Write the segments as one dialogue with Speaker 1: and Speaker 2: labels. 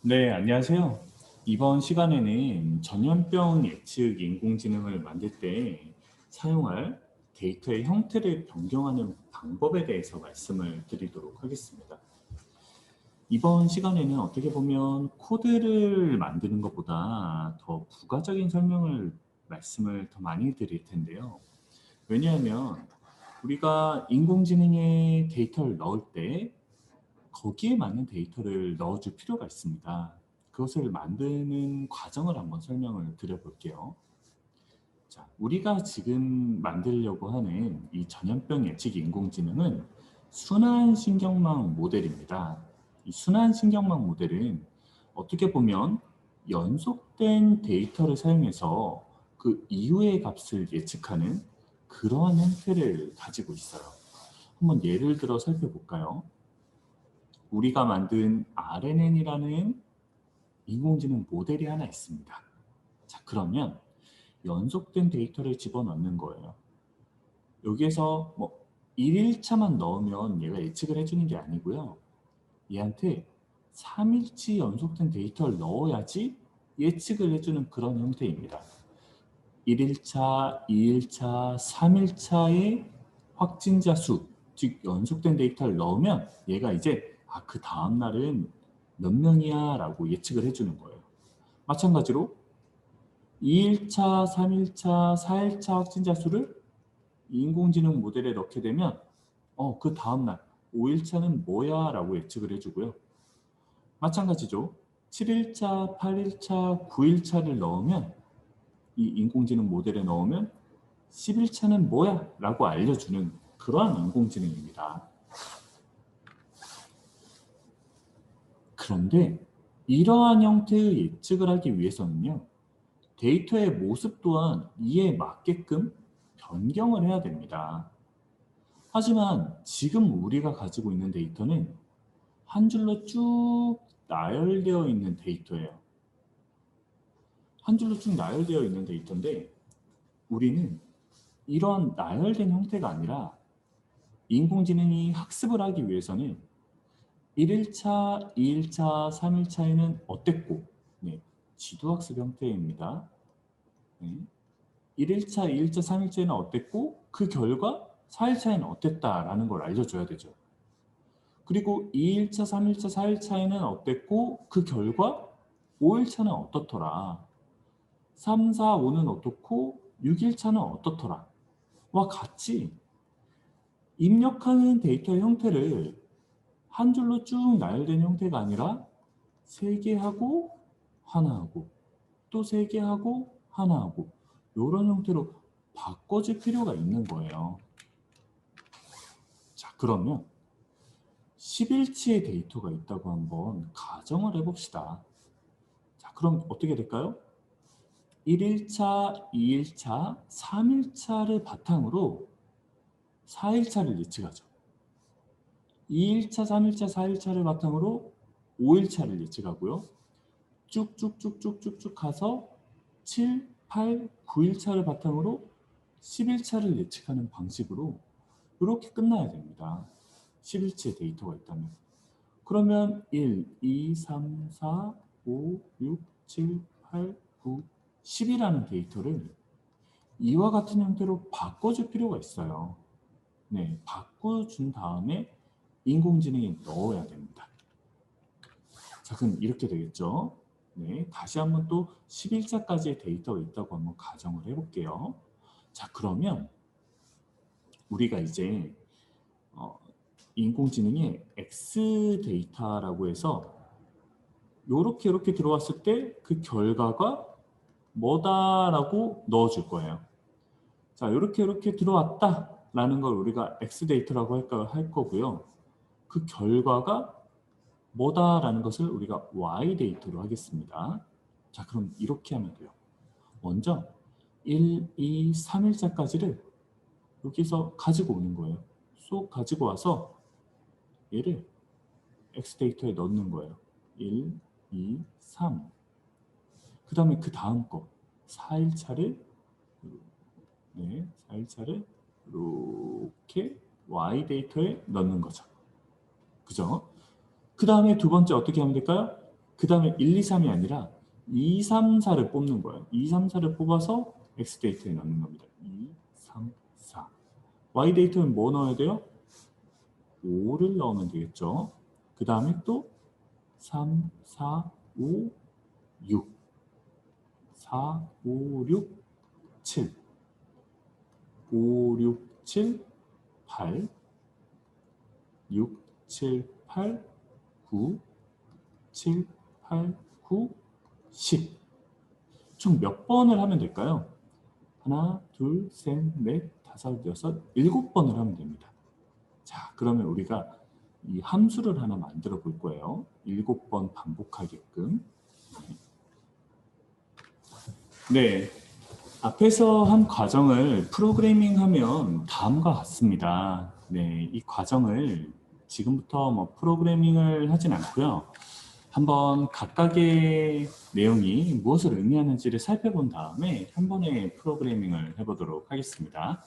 Speaker 1: 네, 안녕하세요. 이번 시간에는 전염병 예측 인공지능을 만들 때 사용할 데이터의 형태를 변경하는 방법에 대해서 말씀을 드리도록 하겠습니다. 이번 시간에는 어떻게 보면 코드를 만드는 것보다 더 부가적인 설명을 말씀을 더 많이 드릴 텐데요. 왜냐하면 우리가 인공지능에 데이터를 넣을 때 거기에 맞는 데이터를 넣어줄 필요가 있습니다. 그것을 만드는 과정을 한번 설명을 드려볼게요. 자, 우리가 지금 만들려고 하는 이 전염병 예측 인공지능은 순환 신경망 모델입니다. 이 순환 신경망 모델은 어떻게 보면 연속된 데이터를 사용해서 그 이후의 값을 예측하는 그러한 형태를 가지고 있어요. 한번 예를 들어 살펴볼까요? 우리가 만든 RNN이라는 인공지능 모델이 하나 있습니다. 자, 그러면 연속된 데이터를 집어넣는 거예요. 여기에서 뭐 1일차만 넣으면 얘가 예측을 해주는 게 아니고요. 얘한테 3일치 연속된 데이터를 넣어야지 예측을 해주는 그런 형태입니다. 1일차, 2일차, 3일차의 확진자 수, 즉 연속된 데이터를 넣으면 얘가 이제 아, 그 다음 날은 몇 명이야 라고 예측을 해주는 거예요. 마찬가지로 2일차, 3일차, 4일차 확진자 수를 인공지능 모델에 넣게 되면 어, 그 다음 날 5일차는 뭐야 라고 예측을 해주고요. 마찬가지죠. 7일차, 8일차, 9일차를 넣으면 이 인공지능 모델에 넣으면 10일차는 뭐야 라고 알려주는 그러한 인공지능입니다. 그런데 이러한 형태의 예측을 하기 위해서는요. 데이터의 모습 또한 이에 맞게끔 변경을 해야 됩니다. 하지만 지금 우리가 가지고 있는 데이터는 한 줄로 쭉 나열되어 있는 데이터예요. 한 줄로 쭉 나열되어 있는 데이터인데 우리는 이런 나열된 형태가 아니라 인공지능이 학습을 하기 위해서는 1일차, 2일차, 3일차에는 어땠고 네, 지도학습 형태입니다. 네. 1일차, 2일차, 3일차에는 어땠고 그 결과 4일차에는 어땠다라는 걸 알려줘야 되죠. 그리고 2일차, 3일차, 4일차에는 어땠고 그 결과 5일차는 어떻더라. 3, 4, 5는 어떻고 6일차는 어떻더라. 와 같이 입력하는 데이터 형태를 한 줄로 쭉 나열된 형태가 아니라 세 개 하고 하나 하고 또 세 개 하고 하나 하고 이런 형태로 바꿔줄 필요가 있는 거예요. 자 그러면 10일치의 데이터가 있다고 한번 가정을 해봅시다. 자 그럼 어떻게 될까요? 1일차, 2일차, 3일차를 바탕으로 4일차를 예측하죠. 2일차, 3일차, 4일차를 바탕으로 5일차를 예측하고요. 쭉쭉쭉쭉쭉쭉 가서 7, 8, 9일차를 바탕으로 11차를 예측하는 방식으로 이렇게 끝나야 됩니다. 11치의 데이터가 있다면. 그러면 1, 2, 3, 4, 5, 6, 7, 8, 9, 10이라는 데이터를 이와 같은 형태로 바꿔줄 필요가 있어요. 네, 바꿔준 다음에 인공지능에 넣어야 됩니다. 자, 그럼 이렇게 되겠죠. 네, 다시 한번 또 11자까지의 데이터가 있다고 한번 가정을 해볼게요. 자, 그러면 우리가 이제 어, 인공지능의 X 데이터라고 해서 이렇게 이렇게 들어왔을 때 그 결과가 뭐다라고 넣어줄 거예요. 자, 이렇게 이렇게 들어왔다라는 걸 우리가 X 데이터라고 할 거고요. 그 결과가 뭐다라는 것을 우리가 y 데이터로 하겠습니다. 자, 그럼 이렇게 하면 돼요. 먼저 1, 2, 3일자까지를 여기서 가지고 오는 거예요. 쏙 가지고 와서 얘를 x 데이터에 넣는 거예요. 1, 2, 3. 그 다음에 그 다음 거 4일차를 네, 4일차를 이렇게 y 데이터에 넣는 거죠. 그죠? 그 다음에 두 번째 어떻게 하면 될까요? 그 다음에 1, 2, 3이 아니라 2, 3, 4를 뽑는 거예요. 2, 3, 4를 뽑아서 X 데이터에 넣는 겁니다. 2, 3, 4. Y 데이터는 뭐 넣어야 돼요? 5를 넣으면 되겠죠. 그 다음에 또 3, 4, 5, 6. 4, 5, 6, 7. 5, 6, 7, 8. 6, 7, 8, 9, 7, 8, 9, 10. 총 몇 번을 하면 될까요? 하나, 둘, 셋, 넷, 다섯, 여섯, 일곱 번을 하면 됩니다. 자, 그러면 우리가 이 함수를 하나 만들어 볼 거예요. 일곱 번 반복하게끔. 네. 앞에서 한 과정을 프로그래밍 하면 다음과 같습니다. 네. 이 과정을 지금부터 뭐 프로그래밍을 하진 않고요. 한번 각각의 내용이 무엇을 의미하는지를 살펴본 다음에 한 번에 프로그래밍을 해보도록 하겠습니다.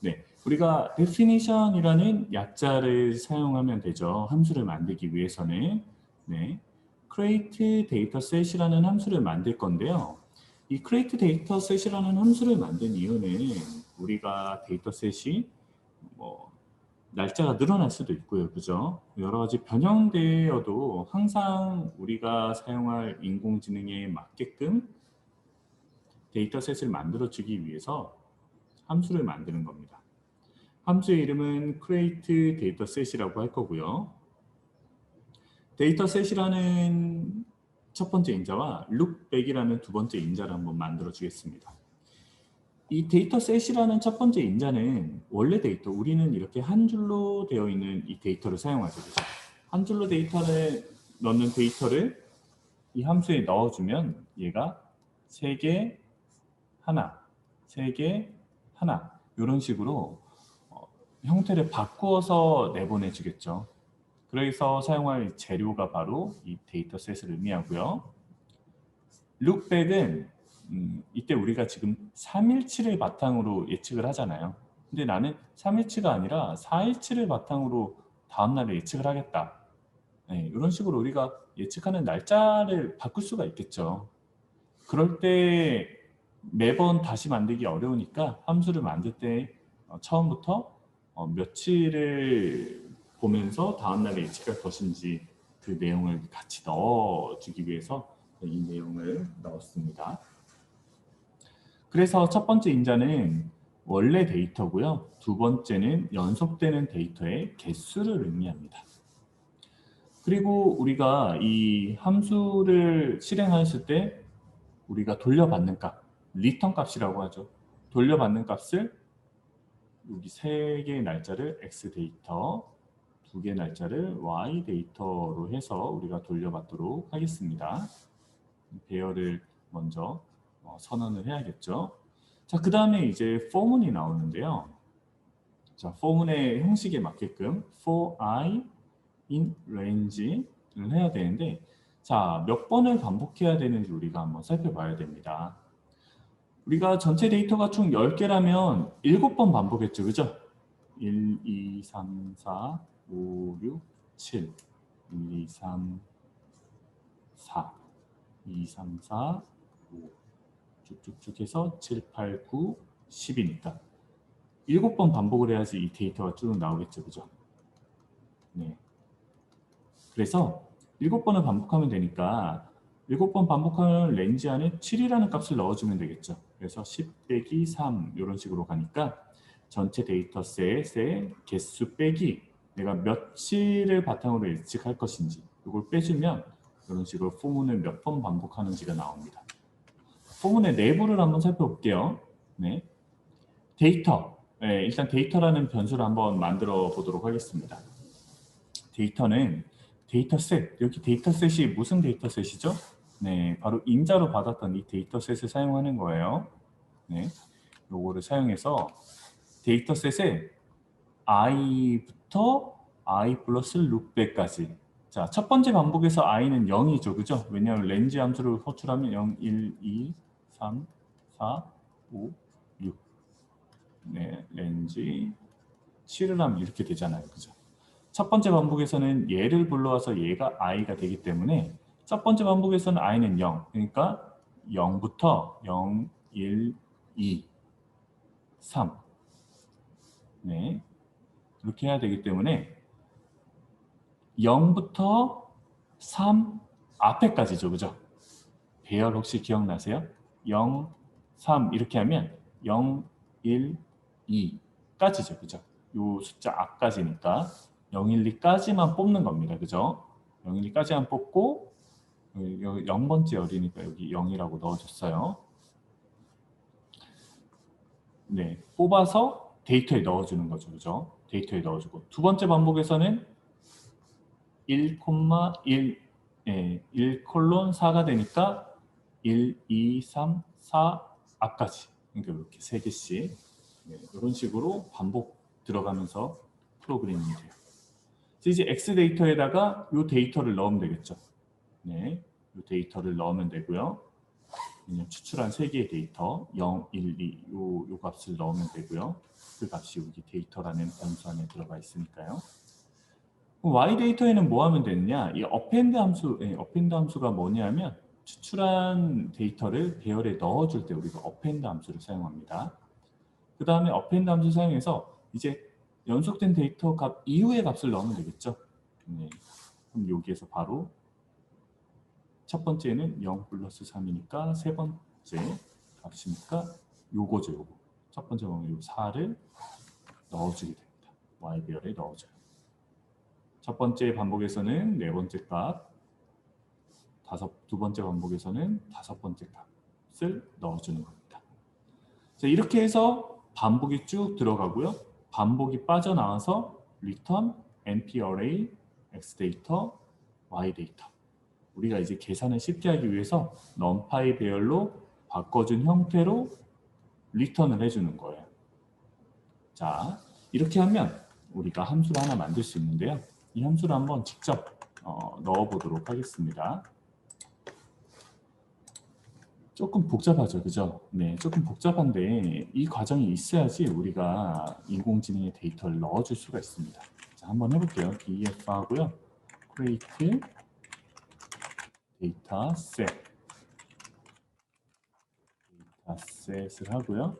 Speaker 1: 네, 우리가 definition이라는 약자를 사용하면 되죠. 함수를 만들기 위해서는 네, create dataset이라는 함수를 만들 건데요. 이 create dataset이라는 함수를 만든 이유는 우리가 데이터셋이 뭐 날짜가 늘어날 수도 있고요. 그죠? 여러 가지 변형되어도 항상 우리가 사용할 인공지능에 맞게끔 데이터셋을 만들어주기 위해서 함수를 만드는 겁니다. 함수의 이름은 create dataset이라고 할 거고요. 데이터셋이라는 첫 번째 인자와 lookback이라는 두 번째 인자를 한번 만들어 주겠습니다. 이 데이터셋이라는 첫 번째 인자는 원래 데이터, 우리는 이렇게 한 줄로 되어 있는 이 데이터를 사용하죠. 그죠? 한 줄로 데이터를 넣는 데이터를 이 함수에 넣어주면 얘가 세 개, 하나, 세 개, 하나 이런 식으로 어, 형태를 바꾸어서 내보내주겠죠. 그래서 사용할 재료가 바로 이 데이터셋을 의미하고요. 룩백은 음, 이때 우리가 지금 3일치를 바탕으로 예측을 하잖아요. 근데 나는 3일치가 아니라 4일치를 바탕으로 다음날에 예측을 하겠다. 네, 이런 식으로 우리가 예측하는 날짜를 바꿀 수가 있겠죠. 그럴 때 매번 다시 만들기 어려우니까 함수를 만들 때 어, 처음부터 어, 며칠을 보면서 다음날에 예측할 것인지 그 내용을 같이 넣어주기 위해서 이 내용을 넣었습니다. 그래서 첫 번째 인자는 원래 데이터고요. 두 번째는 연속되는 데이터의 개수를 의미합니다. 그리고 우리가 이 함수를 실행했을 때 우리가 돌려받는 값, 리턴 값이라고 하죠. 돌려받는 값을 여기 세 개의 날짜를 x 데이터, 두 개의 날짜를 y 데이터로 해서 우리가 돌려받도록 하겠습니다. 배열을 먼저 어, 선언을 해야겠죠. 자, 그 다음에 이제 for문이 나오는데요. 자, for문의 형식에 맞게끔 for i in range를 해야 되는데 자, 몇 번을 반복해야 되는지 우리가 한번 살펴봐야 됩니다. 우리가 전체 데이터가 총 10개라면 7번 반복했죠. 그죠? 1, 2, 3, 4, 5, 6, 7 1, 2, 3, 4 2, 3, 4, 5 쭉쭉쭉 해서 7, 8, 9, 10이니까 7번 반복을 해야지 이 데이터가 쭉 나오겠죠. 그죠? 네. 그래서 7번을 반복하면 되니까 7번 반복하면 렌즈 안에 7이라는 값을 넣어주면 되겠죠. 그래서 10 빼기 3 이런 식으로 가니까 전체 데이터셋의 개수 빼기 내가 며칠을 바탕으로 예측할 것인지 이걸 빼주면 이런 식으로 포문을 몇 번 반복하는지가 나옵니다. 포문의 내부를 한번 살펴볼게요. 네. 데이터. 네, 일단 데이터라는 변수를 한번 만들어 보도록 하겠습니다. 데이터는 데이터셋. 여기 데이터셋이 무슨 데이터셋이죠? 네, 바로 인자로 받았던 이 데이터셋을 사용하는 거예요. 네. 요거를 사용해서 데이터셋에 i부터 i 플러스 룩백까지 자, 첫 번째 반복에서 i는 0이죠. 그죠? 왜냐하면 렌즈 함수를 호출하면 0, 1, 2, 3, 4, 5, 6. 네, 렌즈 7을 하면 이렇게 되잖아요. 그죠? 첫 번째 반복에서는 얘를 불러와서 얘가 i가 되기 때문에 첫 번째 반복에서는 i는 0. 그러니까 0부터 0, 1, 2, 3. 네. 이렇게 해야 되기 때문에 0부터 3 앞에까지죠. 그죠? 배열 혹시 기억나세요? 0, 3 이렇게 하면 0, 1, 2까지죠. 그죠? 요 숫자 앞까지니까 0, 1, 2까지만 뽑는 겁니다. 그죠? 0, 1, 2까지만 뽑고 여기 0번째 열이니까 여기 0이라고 넣어줬어요. 네, 뽑아서 데이터에 넣어주는 거죠. 그죠? 데이터에 넣어주고 두 번째 반복에서는 1,1 예, 1 콜론 4가 되니까 1, 2, 3, 4 앞까지 그러니까 이렇게 세 개씩 네, 이런 식으로 반복 들어가면서 프로그래밍이 돼요. 이제 X 데이터에다가 이 데이터를 넣으면 되겠죠. 네, 이 데이터를 넣으면 되고요. 추출한 세 개의 데이터 0, 1, 2 요, 요 값을 넣으면 되고요. 그 값이 여기 데이터라는 변수 안에 들어가 있으니까요. y 데이터에는 뭐 하면 되느냐? 이 append 함수, 예, append 함수가 뭐냐면 추출한 데이터를 배열에 넣어줄 때 우리가 append 함수를 사용합니다. 그 다음에 append 함수 사용해서 이제 연속된 데이터 값 이후의 값을 넣으면 되겠죠. 네. 그럼 여기에서 바로 첫 번째는 0 플러스 3이니까 세 번째 값이니까 요거죠, 요거. 첫 번째 요 4를 넣어주게 됩니다. y 배열에 넣어줘요. 첫 번째 반복에서는 네 번째 값, 다섯 두 번째 반복에서는 다섯 번째 값을 넣어주는 겁니다. 자, 이렇게 해서 반복이 쭉 들어가고요. 반복이 빠져나와서 return, np array, x 데이터, y 데이터. 우리가 이제 계산을 쉽게 하기 위해서 numpy 배열로 바꿔준 형태로 리턴을 해주는 거예요. 자, 이렇게 하면 우리가 함수를 하나 만들 수 있는데요. 이 함수를 한번 직접 어, 넣어보도록 하겠습니다. 조금 복잡하죠, 그죠? 네, 조금 복잡한데 이 과정이 있어야지 우리가 인공지능의 데이터를 넣어줄 수가 있습니다. 자, 한번 해볼게요. df 하고요. create 데이터 셋 데이터셋을 하고요.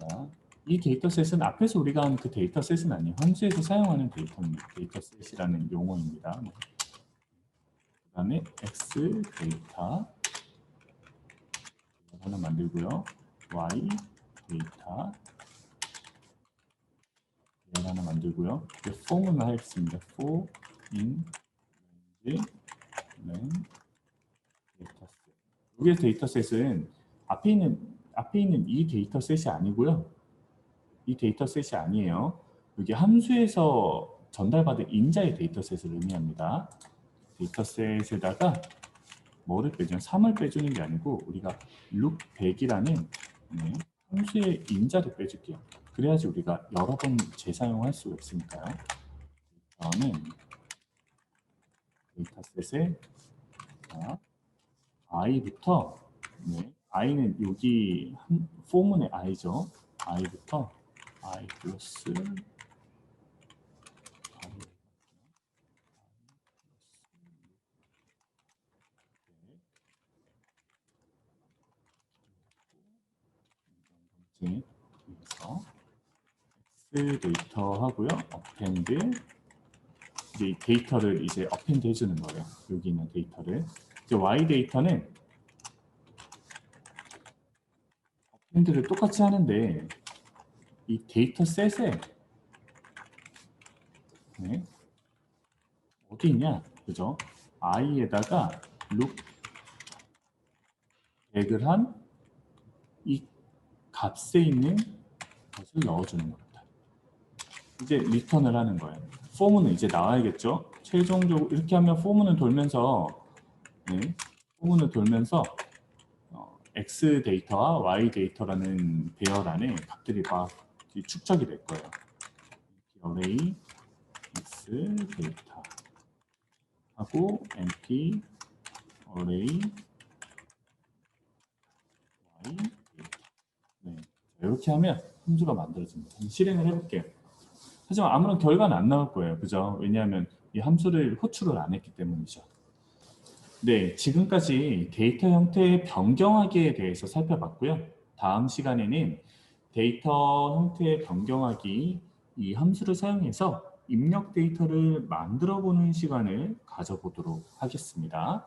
Speaker 1: 자, 이 데이터셋은 앞에서 우리가 한 그 데이터셋은 아니에요. 함수에서 사용하는 데이터입니다. 데이터셋이라는 용어입니다. 그 다음에 x 데이터 하나 만들고요. y 데이터 하나 만들고요. 폼을 하겠습니다. for in range 데이터셋. 이게 데이터셋은 앞에 있는 앞에 있는 이 데이터셋이 아니고요. 이 데이터셋이 아니에요. 여기 함수에서 전달받은 인자의 데이터셋을 의미합니다. 데이터셋에다가 뭐를 빼주는 3을 빼주는 게 아니고 우리가 look 100이라는 네, 함수의 인자를 빼줄게요. 그래야지 우리가 여러 번 재사용할 수가 있으니까요. 저는 데이터셋에 자, i부터 네, i는 여기 한, 포문의 i죠. i부터 i 플러스 그래서 x 데이터 하고요. append 이제 데이터를 이제 append 해주는 거예요. 여기 있는 데이터를 이제 y 데이터는 append를 똑같이 하는데 이 데이터 셋에 네, 어디 있냐, 그죠? i에다가 loop 100을 한이 값에 있는 것을 넣어주는 겁니다. 이제 리턴을 하는 거예요. 폼은 이제 나와야겠죠. 최종적으로 이렇게 하면 폼은 돌면서 네, 폼은 돌면서 어, x 데이터와 y 데이터라는 배열 안에 값들이 막 축적이 될 거예요. array x 데이터 하고 np array y 이렇게 하면 함수가 만들어집니다. 실행을 해볼게요. 하지만 아무런 결과는 안 나올 거예요. 그죠? 왜냐하면 이 함수를 호출을 안 했기 때문이죠. 네, 지금까지 데이터 형태의 변경하기에 대해서 살펴봤고요. 다음 시간에는 데이터 형태의 변경하기 이 함수를 사용해서 입력 데이터를 만들어 보는 시간을 가져보도록 하겠습니다.